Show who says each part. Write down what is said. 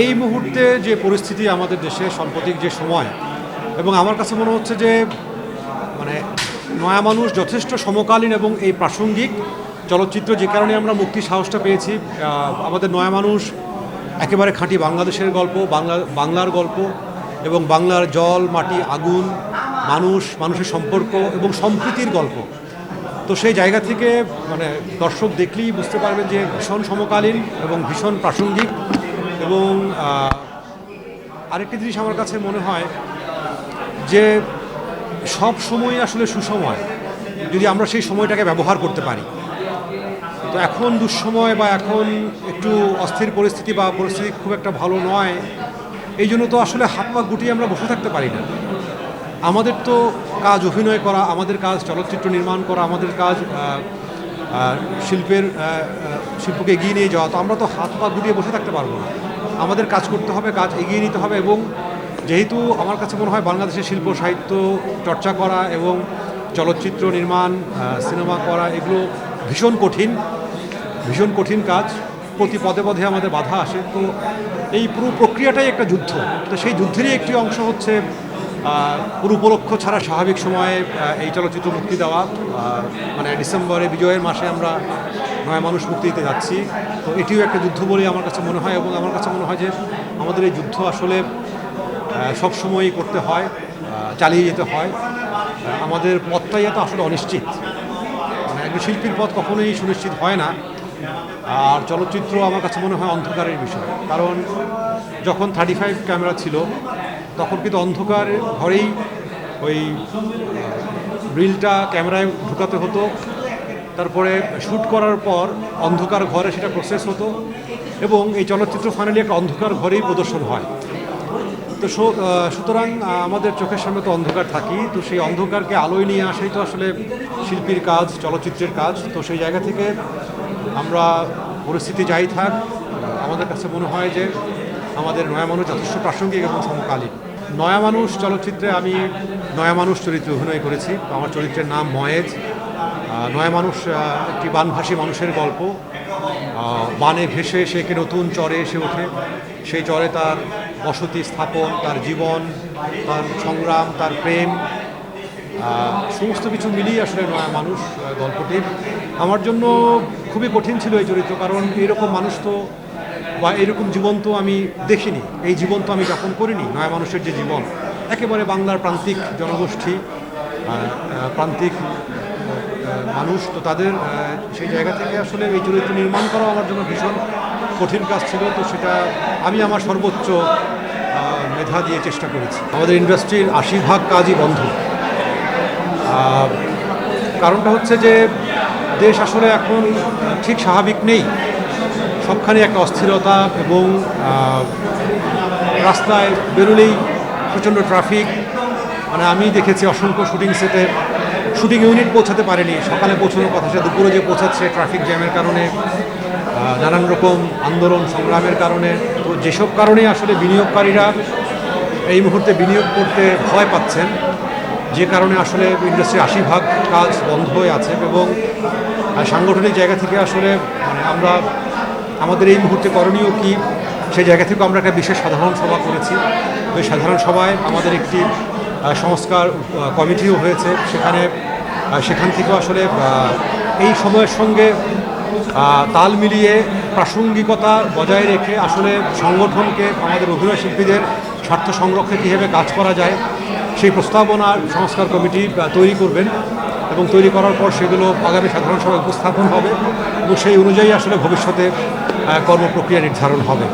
Speaker 1: এই মুহূর্তে যে পরিস্থিতি আমাদের দেশে সাম্প্রতিক যে সময়, এবং আমার কাছে মনে হচ্ছে যে মানে নয়া মানুষ যথেষ্ট সমকালীন এবং এই প্রাসঙ্গিক চলচ্চিত্র যে কারণে আমরা মুক্তির সাহসটা পেয়েছি আমাদের নয়া মানুষ একেবারে খাঁটি বাংলাদেশের গল্প, বাংলা, বাংলার গল্প, এবং বাংলার জল, মাটি, আগুন, মানুষ, মানুষের সম্পর্ক এবং সম্প্রীতির গল্প। তো সেই জায়গা থেকে মানে দর্শক দেখলেই বুঝতে পারবেন যে ভীষণ সমকালীন এবং ভীষণ প্রাসঙ্গিক। এবং আরেকটি জিনিস আমার কাছে মনে হয় যে সব সময় আসলে সুসময়, যদি আমরা সেই সময়টাকে ব্যবহার করতে পারি। তো এখন দুঃসময় বা এখন একটু অস্থির পরিস্থিতি বা পরিস্থিতি খুব একটা ভালো নয়, এই জন্য তো আসলে হাত পা গুটিয়ে আমরা বসে থাকতে পারি না। আমাদের তো কাজ অভিনয় করা, আমাদের কাজ চলচ্চিত্র নির্মাণ করা, আমাদের কাজ শিল্পের শিল্পকে এগিয়ে নিয়ে যাওয়া, তো আমরা তো হাত পা গুটিয়ে বসে থাকতে পারব না। আমাদের কাজ করতে হবে, কাজ এগিয়ে নিতে হবে এবং যেহেতু আমার কাছে মনে হয় বাংলাদেশের শিল্প, সাহিত্য, চর্চা করা এবং চলচ্চিত্র নির্মাণ সিনেমা করা, এগুলো ভীষণ কঠিন ভীষণ কঠিন কাজ। প্রতি পদে পদে আমাদের বাধা আসে। তো এই পুরো প্রক্রিয়াটাই একটা যুদ্ধ। তো সেই যুদ্ধেরই একটি অংশ হচ্ছে পুরো উপলক্ষ ছাড়া স্বাভাবিক সময়ে এই চলচ্চিত্র মুক্তি দেওয়া মানে ডিসেম্বরে, বিজয়ের মাসে আমরা নয় মানুষ মুক্তি দিতে যাচ্ছি। তো এটিও একটা যুদ্ধ বলে আমার কাছে মনে হয় এবং আমার কাছে মনে হয় যে আমাদের এই যুদ্ধ আসলে সব সময়ই করতে হয় চালিয়ে যেতে হয়। আমাদের পথটাই এত আসলে অনিশ্চিত। মানে একজন শিল্পীর পথ কখনোই সুনিশ্চিত হয় না। আর চলচ্চিত্র আমার কাছে মনে হয় অন্ধকারের বিষয়। কারণ যখন থার্টি ফাইভ ক্যামেরা ছিল তখন কিন্তু অন্ধকার ঘরেই ওই রিলটা ক্যামেরায় ঢুকাতে হতো। তারপরে শ্যুট করার পর অন্ধকার ঘরে সেটা প্রসেস হতো এবং এই চলচ্চিত্র ফাইনালি একটা অন্ধকার ঘরেই প্রদর্শন হয়। তো সুতরাং আমাদের চোখের সামনে তো অন্ধকার থাকি তো সেই অন্ধকারকে আলোয় নিয়ে আসাই তো আসলে শিল্পীর কাজ, চলচ্চিত্রের কাজ। তো সেই জায়গা থেকে আমরা পরিস্থিতি যাই থাক, আমাদের কাছে মনে হয় যে আমাদের নয়া মানুষ যথেষ্ট প্রাসঙ্গিক এবং সমকালীন। নয়া মানুষ চলচ্চিত্রে আমি নয়া মানুষ চরিত্রে অভিনয় করেছি। আমার চরিত্রের নাম ময়েজ। নয়া মানুষ একটি বানভাসী মানুষের গল্প। বানে ভেসে সে কে নতুন চরে এসে ওঠে। সেই চরে তার বসতি স্থাপন, তার জীবন, তার সংগ্রাম, তার প্রেম সমস্ত কিছু মিলিয়ে আসলে নয়া মানুষ গল্পটির আমার জন্য খুবই কঠিন ছিল এই চরিত্র, কারণ এরকম মানুষ তো বা এরকম জীবন তো আমি দেখিনি। এই জীবন তো আমি যাপন করিনি, নয়া মানুষের যে জীবন। একেবারে বাংলার প্রান্তিক জনগোষ্ঠী প্রান্তিক মানুষ তো তাদের সেই জায়গা থেকে আসলে এই চরিত্র নির্মাণ করা আমার জন্য ভীষণ কঠিন কাজ ছিল। তো সেটা আমি আমার সর্বোচ্চ মেধা দিয়ে চেষ্টা করেছি। আমাদের ইন্ডাস্ট্রির আশি ভাগ কাজই বন্ধ। কারণটা হচ্ছে যে দেশ আসলে এখন ঠিক স্বাভাবিক নেই। সবখানে একটা অস্থিরতা এবং রাস্তায় বেরোলেই প্রচণ্ড ট্রাফিক মানে আমি দেখেছি অসংখ্য শুটিং সেটে শুটিং ইউনিট পৌঁছাতে পারেনি। সকালে পৌঁছানোর কথা সে দুপুরে যে পৌঁছাচ্ছে ট্রাফিক জ্যামের কারণে নানান রকম আন্দোলন, সংগ্রামের কারণে। তো যেসব কারণে আসলে বিনিয়োগকারীরা এই মুহূর্তে বিনিয়োগ করতে ভয় পাচ্ছেন, যে কারণে আসলে ইন্ডাস্ট্রি আশি ভাগ কাজ বন্ধ হয়ে আছে এবং সাংগঠনিক জায়গা থেকে আসলে মানে আমরা আমাদের এই মুহূর্তে করণীয় কি? সেই জায়গা থেকে আমরা একটা বিশেষ সাধারণ সভা করেছি। ওই সাধারণ সভায় আমাদের একটি সংস্কার কমিটিও হয়েছে। সেখানে সেখান থেকেও আসলে এই সময়ের সঙ্গে তাল মিলিয়ে প্রাসঙ্গিকতা বজায় রেখে আসলে সংগঠনকে, আমাদের অভিনয় শিল্পীদের স্বার্থ সংরক্ষে কীভাবে কাজ করা যায়। সেই প্রস্তাবনার সংস্কার কমিটি তৈরি করবেন। এবং তৈরি করার পর সেগুলো আগামী সাধারণ সভায় উপস্থাপন হবে এবং সেই অনুযায়ী আসলে ভবিষ্যতে কর্মপ্রক্রিয়া নির্ধারণ হবে।